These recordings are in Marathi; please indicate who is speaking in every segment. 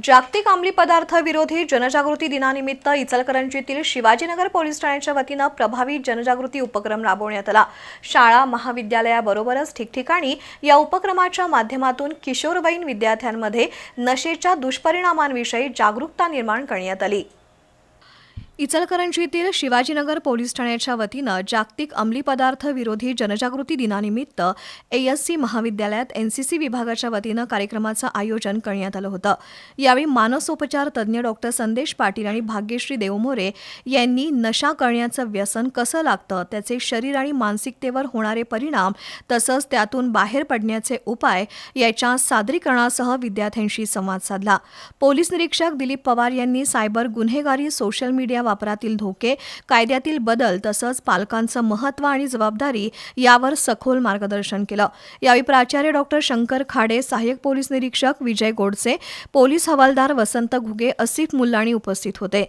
Speaker 1: जागतिक अंमली पदार्थ विरोधी जनजागृती दिनानिमित्त इचलकरंजीतील शिवाजीनगर पोलीस ठाण्याच्या वतीनं प्रभावी जनजागृती उपक्रम राबवण्यात आला. शाळा महाविद्यालयाबरोबरच ठिकठिकाणी या उपक्रमाच्या माध्यमातून किशोरवयीन विद्यार्थ्यांमध्ये नशेच्या दुष्परिणामांविषयी जागरूकता निर्माण करण्यात आली. इचलकरंजीतील शिवाजीनगर पोलीस ठाण्याच्या वतीनं जागतिक अंमली पदार्थ विरोधी जनजागृती दिनानिमित्त एएससी महाविद्यालयात एनसीसी विभागाच्या वतीनं कार्यक्रमाचं आयोजन करण्यात आलं होतं. यावेळी मानसोपचार तज्ज्ञ डॉक्टर संदेश पाटील आणि भाग्यश्री देवमोरे यांनी नशा करण्याचं व्यसन कसं लागतं त्याचे शरीर आणि मानसिकतेवर होणारे परिणाम तसंच त्यातून बाहेर पडण्याचे उपाय याच्या सादरीकरणासह विद्यार्थ्यांशी संवाद साधला. पोलीस निरीक्षक दिलीप पवार यांनी सायबर गुन्हेगारी सोशल मीडिया वापरातील धोके कायद्यातील बदल तसंच पालकांचं महत्त्व आणि जबाबदारी यावर सखोल मार्गदर्शन केलं. यावेळी प्राचार्य डॉक्टर शंकर खाडे सहाय्यक पोलीस निरीक्षक विजय गोडसे पोलीस हवालदार वसंत घुगे असिफ मुल्लाणी उपस्थित होते.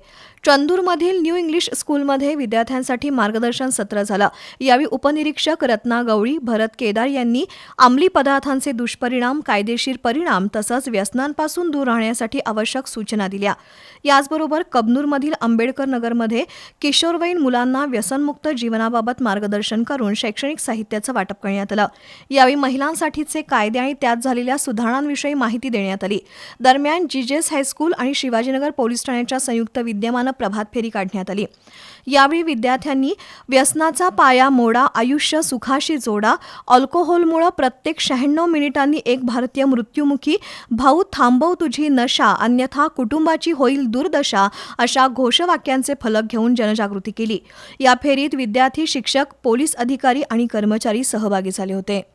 Speaker 1: चंदूरमधील न्यू इंग्लिश स्कूलमध्ये विद्यार्थ्यांसाठी मार्गदर्शन सत्र झालं. यावेळी उपनिरीक्षक रत्ना गवळी भरत केदार यांनी अंमली पदार्थांचे दुष्परिणाम कायदेशीर परिणाम तसंच व्यसनांपासून दूर राहण्यासाठी आवश्यक सूचना दिल्या. याचबरोबर कबनूरमधील आंबेडकर नगरमध्ये किशोरवयीन मुलांना व्यसनमुक्त जीवनाबाबत मार्गदर्शन करून शैक्षणिक साहित्याचं वाटप करण्यात आलं. यावेळी महिलांसाठीचे कायदे आणि त्यात झालेल्या सुधारणांविषयी माहिती देण्यात आली. दरम्यान जीजेस हायस्कूल आणि शिवाजीनगर पोलीस ठाण्याच्या संयुक्त विद्यमानं प्रभात फेरी काढण्यात आली. यावेळी विद्यार्थ्यांनी व्यसनाचा पाया मोडा आयुष्य सुखाशी जोडा अल्कोहोलमुळं प्रत्येक शहाण्णव मिनिटांनी एक भारतीय मृत्युमुखी भाऊ थांबव तुझी नशा अन्यथा कुटुंबाची होईल दुर्दशा अशा घोषवाक्या घोषवाक्यांचे फलक घेऊन जनजागृती केली. या फेरीत विद्यार्थी शिक्षक पोलीस अधिकारी आणि कर्मचारी सहभागी झाले होते.